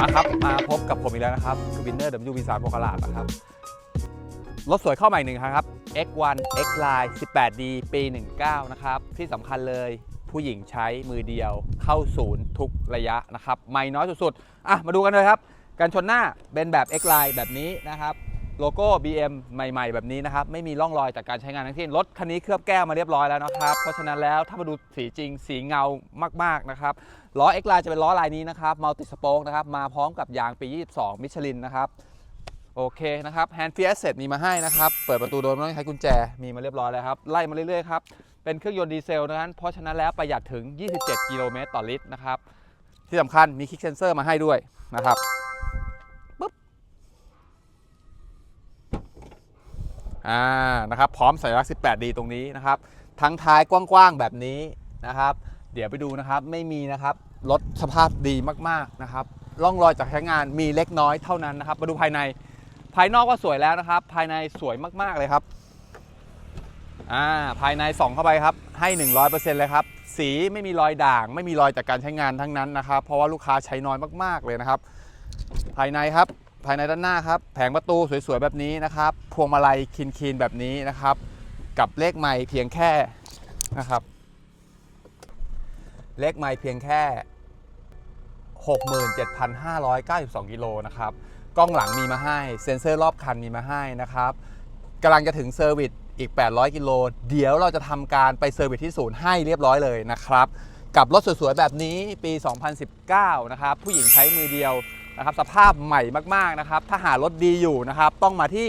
มาครับ มาพบกับผมอีกแล้วนะครับคือวินเนอร์ WB3 โมกราดนะครับ รถสวยเข้าใหม่หนึ่งคันครับ X1 X Line 18D ปี 19 นะครับ ที่สำคัญเลยผู้หญิงใช้มือเดียวเข้าศูนย์ทุกระยะนะครับ ไม่น้อยสุดๆ อะ มาดูกันเลยครับ การชนหน้าเป็นแบบ X Line แบบนี้นะครับ โลโก้ BM ใหม่ ๆ แบบนี้นะครับ ไม่มีร่องรอยจากการใช้งานทั้งสิ้นรถคันนี้เคลือบแก้วมาเรียบร้อยแล้วนะครับ เพราะฉะนั้นแล้วถ้ามาดูสีจริงสีเงามาก ๆ นะครับ ล้อ X Line จะเป็นล้อลายนี้นะครับมัลติสโป๊กนะครับ มาพร้อมกับยางปี 22 มิชลินนะครับ โอเคนะครับแฮนด์ฟรีเสร็จมีมาให้นะครับ เปิดประตูโดยไม่ต้องใช้กุญแจมีมาเรียบร้อยแล้วครับไล่มาเรื่อยๆครับเป็นเครื่องยนต์ดีเซลนั้นเพราะฉะนั้นแล้วประหยัดถึง 27 กิโลเมตรต่อลิตรนะครับที่สำคัญมีคลิกเซนเซอร์มาให้ด้วยนะครับ อ่านะครับพร้อมสัญลักษณ์ 18D ตรงนี้นะครับ ทั้งท้ายกว้างๆแบบนี้นะครับ เดี๋ยวไปดูนะครับไม่มีนะครับรถสภาพดีมากๆนะครับร่องรอยจากใช้งานมีเล็กน้อยเท่านั้นนะครับ มาดูภายในภายนอกก็สวยแล้วนะครับ ภายในสวยมากๆเลยครับอ่าภายในส่องเข้าไปครับให้ 100%เลยครับ สีไม่มีรอยด่าง ไม่มีรอยจากการใช้งานทั้งนั้นนะครับ เพราะว่าลูกค้าใช้น้อยมากๆเลยนะครับ ภายในครับ ภายในด้านหน้าครับแผงประตูสวยๆแบบนี้นะครับ พวงมาลัยคินๆแบบนี้นะครับ กับเลขไมล์เพียงแค่นะครับ เลขไมล์เพียงแค่ 67,592กิโลนะครับ กล้องหลังมีมาให้ เซ็นเซอร์รอบคันมีมาให้นะครับกำลังจะถึงเซอร์วิสอีก 800 กิโล เดี๋ยวเราจะทำการไปเซอร์วิสที่ศูนย์ให้เรียบร้อยเลยนะครับ กับรถสวยๆแบบนี้ปี 2019 นะครับ ผู้หญิงใช้มือเดียว นะครับสภาพใหม่มากๆนะครับถ้าหารถดีอยู่นะครับต้องมาที่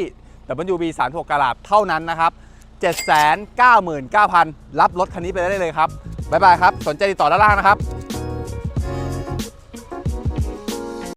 WB 36กะลาดเท่านั้นนะครับ 799,000 รับรถคันนี้ไปได้เลยครับ บ๊ายบายครับ สนใจติดต่อด้านล่างนะครับ